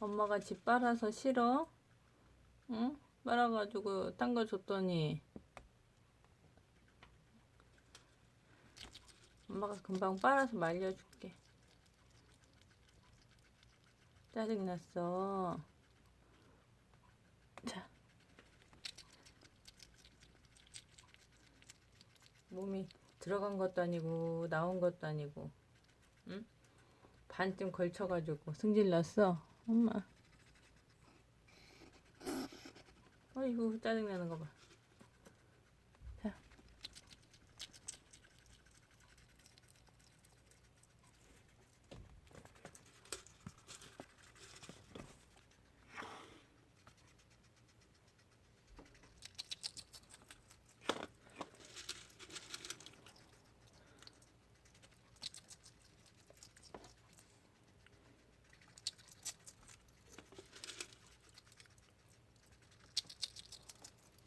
엄마가 집 빨아서 싫어? 응? 빨아가지고 딴 거 줬더니 엄마가 금방 빨아서 말려줄게. 짜증났어. 자. 몸이 들어간 것도 아니고 나온 것도 아니고 응? 반쯤 걸쳐가지고 승질 났어 엄마. 어이구 짜증나는 거 봐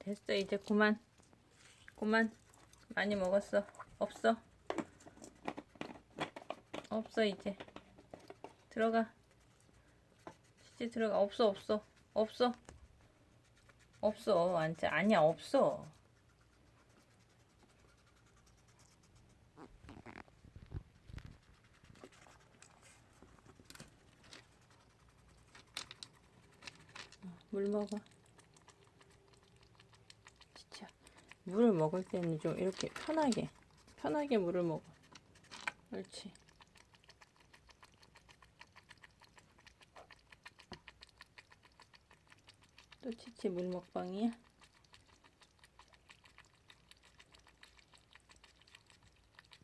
됐어 이제 그만. 그만. 많이 먹었어. 없어. 없어 이제. 들어가. 이제 들어가. 없어 없어. 없어. 없어. 안짜 아니야 없어. 물 먹어 진짜 물을 먹을 때는 좀 이렇게 편하게 편하게 물을 먹어. 그렇지. 또 치치 물 먹방이야